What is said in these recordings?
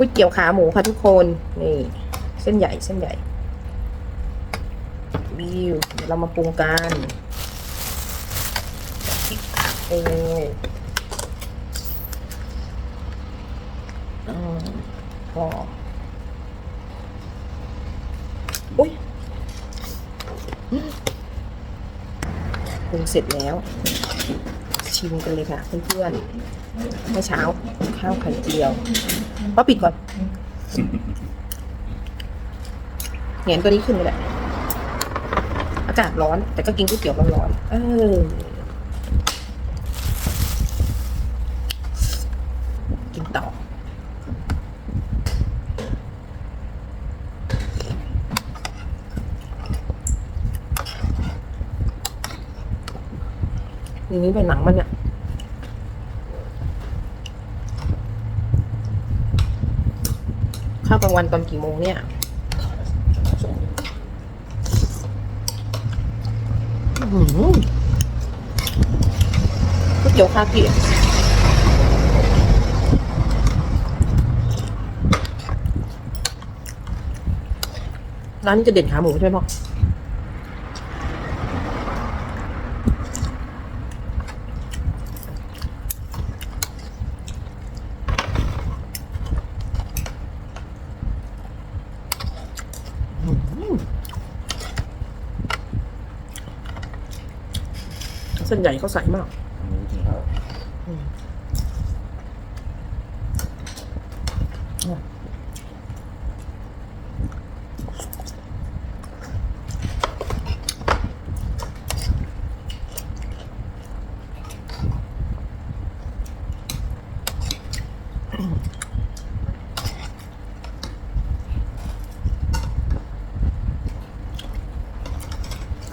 ก๋วยเตี๋ยวขาหมูค่ะทุกคน นี่ เส้นใหญ่เส้นใหญ่วิวเดี๋ยวเรามาปรุงกันพริกเอออืมพออุ้ยปรุงเสร็จแล้ว ชิมกันเลยค่ะเพื่อนๆเมื่อเช้าข้าวไข่เจียวป้าปิดก่อนเห็นตัวนี้ขึ้นเลยแหละอากาศร้อน แต่ก็กินก๋วยเตี๋ยวร้อนๆเออ กินต่อ นี่เป็นหนังมันเนี่ยข้าวกลางวันตอนกี่โมงเนี่ยอื้อหือก๋วยเตี๋ยวคาเกียร้านนี้จะเด่นขาหมูใช่ไหมพ่อ เส้นใหญ่เขาใส่มาก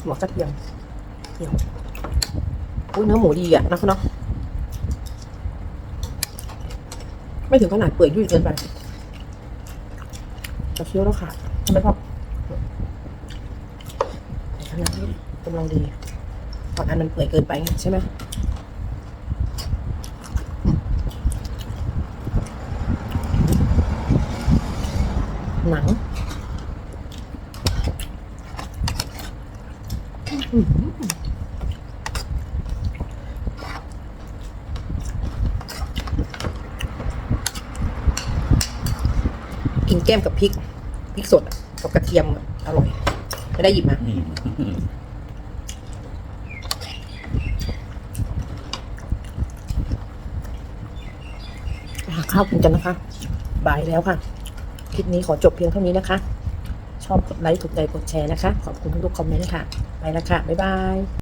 หัวกระเทียมเทียมอุ้ยเนื้อหมูดีอะนะคุณเนาะไม่ถึงขนาดเปื่อยยุ่ยเกินไปจะเคี้ยวแล้วขาดใช่ไมพ่อขนาดนี้กำลังดีบางอันมันเปื่อยเกินไปไงใช่ไหมหนัง กินแก้มกับพริก พริกสดอะกับกระเทียมอะอร่อย ไม่ได้หยิบมา หาข้าวกินกันนะคะ บ่ายแล้วค่ะ คลิปนี้ขอจบเพียงเท่านี้นะคะ ชอบกดไลค์ถูกใจกดแชร์นะคะ ขอบคุณทุกๆคอมเมนต์ค่ะ ไปแล้วค่ะ บ๊ายบาย